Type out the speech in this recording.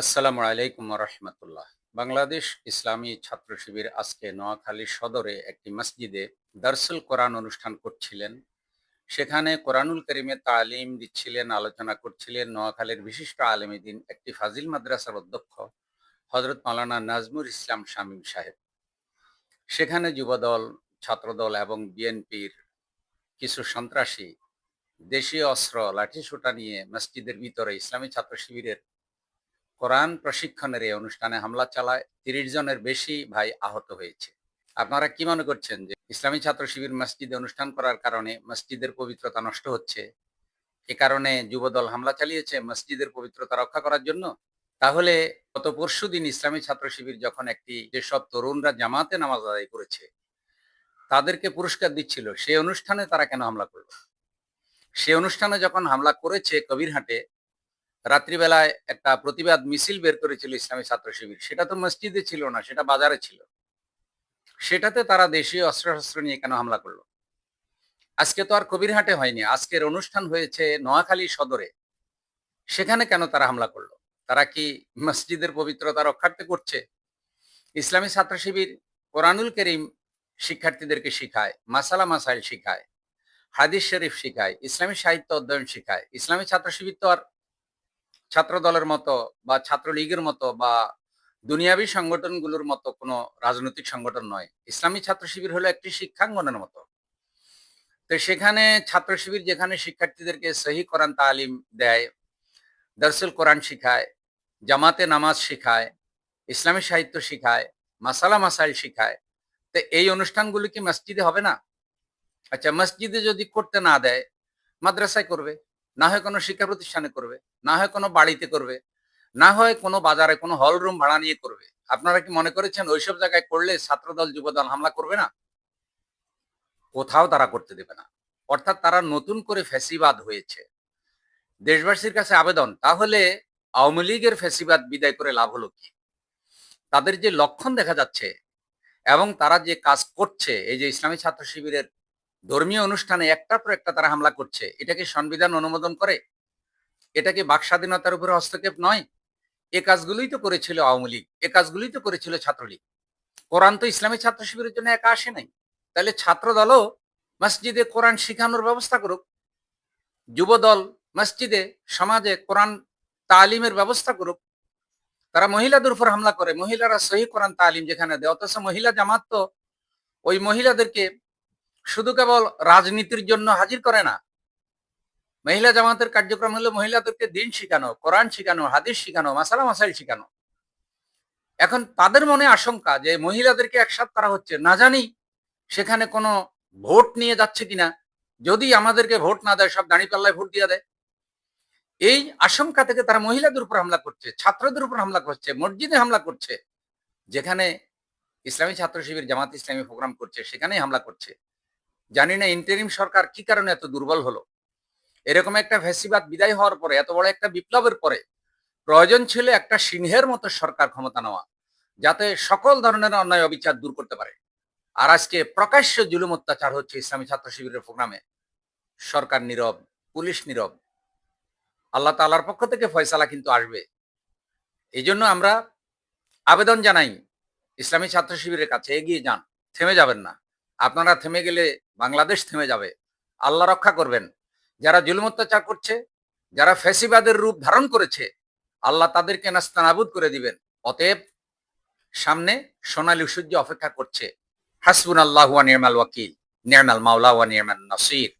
আসসালামু আলাইকুম রহমতুল্লাহ। বাংলাদেশ ইসলামী ছাত্র শিবির আজকে নোয়াখালী সদরে একটি মসজিদে দারসুল কোরআন অনুষ্ঠান করছিলেন। সেখানে কোরআনুল করিমে তালিম দিচ্ছিলেন, আলোচনা করছিলেন। নোয়াখালীর বিশিষ্ট আলমীদিন একটি ফাজিল মাদ্রাসার অধ্যক্ষ হজরত মাওলানা নাজমুল ইসলাম শামীম সাহেব। সেখানে যুবদল, ছাত্রদল এবং বিএনপির কিছু সন্ত্রাসী দেশীয় অস্ত্র, লাঠিসোঁটা নিয়ে মসজিদের ভিতরে ইসলামী ছাত্র শিবিরের কোরআন প্রশিক্ষণের এই অনুষ্ঠানে হামলা চালায় তিরিশ জনের বেশি ভাই আহত হয়েছে। আপনারা কি মনে করছেন যে ইসলামী ছাত্র শিবির মসজিদে অনুষ্ঠান করার কারণে মসজিদের পবিত্রতা নষ্ট হচ্ছে? এ কারণে যুবদল হামলা চালিয়েছে মসজিদের পবিত্রতা রক্ষা করার জন্য? তাহলে গত পরশু দিন ইসলামী ছাত্র শিবির যখন একটি যেসব তরুণরা জামাতে নামাজ আদায় করেছে, তাদেরকে পুরস্কার দিচ্ছিল, সেই অনুষ্ঠানে তারা কেন হামলা করল? সে অনুষ্ঠানে যখন হামলা করেছে কবিরহাটে রাত্রিবেলায় একটা প্রতিবাদ মিছিল বের করেছিল ইসলামী ছাত্র শিবির। সেটা তো মসজিদে ছিল না, সেটা বাজারে ছিল। সেটাতে তারা দেশীয় অস্ত্রশস্ত্র নিয়ে কেন হামলা করল? আজকে তো আর কবিরহাটে হয়নি। আজকের অনুষ্ঠান হয়েছে নোয়াখালী সদরে। সেখানে কেন তারা হামলা করল? তারা কি মসজিদের পবিত্রতা রক্ষার্থে করছে? ইসলামী ছাত্র শিবির কোরআনুল করিম শিক্ষার্থীদেরকে শিখায়, মাসালা মাসাইল শিখায়, হাদিস শরীফ শিখায়, ইসলামী সাহিত্য অধ্যয়ন শিখায়। ইসলামী ছাত্র শিবির তো আর ছাত্র দলের মতো বা ছাত্রলীগের মতো বা দুনিয়াবি সংগঠনগুলোর মতো কোনো রাজনৈতিক সংগঠন নয়। ইসলামী ছাত্র শিবির হলো একটি শিক্ষাঙ্গনের মতো। তো সেখানে ছাত্র শিবির যেখানে শিক্ষার্থীদেরকে সহি কোরআন তালিম দেয়, দরসুল কোরআন শিখায়, জামাতে নামাজ শিখায়, ইসলামী সাহিত্য শিখায়, মাসালা মাসাইল শিখায়, তো এই অনুষ্ঠানগুলো কি মসজিদে হবে না? আচ্ছা মসজিদে যদি করতে না দেয়, মাদ্রাসায় করবে? না হয় কোনো শিক্ষা প্রতিষ্ঠানে করবে, না হয় কোনো বাড়িতে করবে, না হয় কোনো বাজারে কোনো হল রুম ভাড়া নিয়ে করবে। আপনারা কি মনে করেছেন ওইসব জায়গায় করলে ছাত্রদল, যুবদল হামলা করবে না? কোথাও তারা করতে দেবে না। অর্থাৎ তারা নতুন করে ফ্যাসিবাদ হয়েছে। দেশবাসীর কাছে আবেদন, তাহলে আওয়ামী লীগের ফ্যাসিবাদ বিদায় করে লাভ হলো কি? তাদের যে লক্ষণ দেখা যাচ্ছে এবং তারা যে কাজ করছে, এই যে ইসলামী ছাত্র শিবিরের ধর্মীয় অনুষ্ঠানে একটার পর একটা তারা হামলা করছে। এটা কি সংবিধান অনুমোদন করে? এটা কি বাক স্বাধীনতার উপরে হস্তক্ষেপ নয়? এ কাজগুলোই তো করেছিল আওয়ামী লীগ, এ কাজগুলোই তো করেছিল ছাত্রলীগ। কোরআন তো ইসলামী ছাত্র শিবিরের জন্য একা আসে নাই। তাহলে ছাত্র দলও মসজিদে কোরআন শিখানোর ব্যবস্থা করুক। যুব দল মসজিদে, সমাজে কোরআন তালিমের ব্যবস্থা করুক। তারা মহিলাদের উপর হামলা করে। মহিলারা সহি কোরআন তালিম যেখানে দেয়, অথচ মহিলা জামাত তো ওই মহিলাদেরকে শুধু কেবল রাজনীতির জন্য হাজির করে না। মহিলা জামাতের কার্যক্রম হলো মহিলাদেরকে দিন শিখানো, কোরআন শিখানো, হাদিস শিখানো, মাসালা মাসাইল শিখানো। এখন তাদের মনে আশঙ্কা যে মহিলাদেরকে একসাথ করা হচ্ছে। না জানি সেখানে কোনো ভোট নিয়ে যাচ্ছে কিনা। যদি আমাদেরকে ভোট না দেয়, সব দাঁড়িপাল্লায় ভোট দিয়ে দেয়। এই আশঙ্কা থেকে তারা মহিলাদের উপর হামলা করছে, ছাত্রদের উপর হামলা করছে, মসজিদে হামলা করছে। যেখানে ইসলামী ছাত্র শিবির জামাত ইসলামী প্রোগ্রাম করছে, সেখানেই হামলা করছে। জানি না ইন্টারিম সরকার কি কারণে এত দুর্বল হলো। এরকম একটা ফ্যাসিবাদ বিদায় হওয়ার পরে, এত বড় একটা বিপ্লবের পরে, প্রয়োজন ছিল একটা সিংহের মতো সরকার ক্ষমতা নেওয়া, যাতে সকল ধরনের অন্যায় অবিচার দূর করতে পারে। আর আজকে প্রকাশ্য জুলুম অত্যাচার হচ্ছে ইসলামী ছাত্র শিবিরের প্রোগ্রামে। সরকার নীরব, পুলিশ নীরব। আল্লাহ তালার পক্ষ থেকে ফয়সালা কিন্তু আসবে। এই জন্য আমরা আবেদন জানাই, ইসলামী ছাত্র শিবিরের কাছে এগিয়ে যান, থেমে যাবেন না। আপনারা থেমে গেলে বাংলাদেশ থেমে যাবে। আল্লাহ রক্ষা করবেন। যারা জুলুম অত্যাচার করছে, যারা ফ্যাসিবাদের রূপ ধারণ করেছে, আল্লাহ তাদেরকে নাস্তানাবুদ করে দিবেন। অতএব সামনে সোনালী সূর্য অপেক্ষা করছে। হাসবুন আল্লাহ নির্মাল ওয়াকিল নির্মাল মাওলা ওয়া নাসির।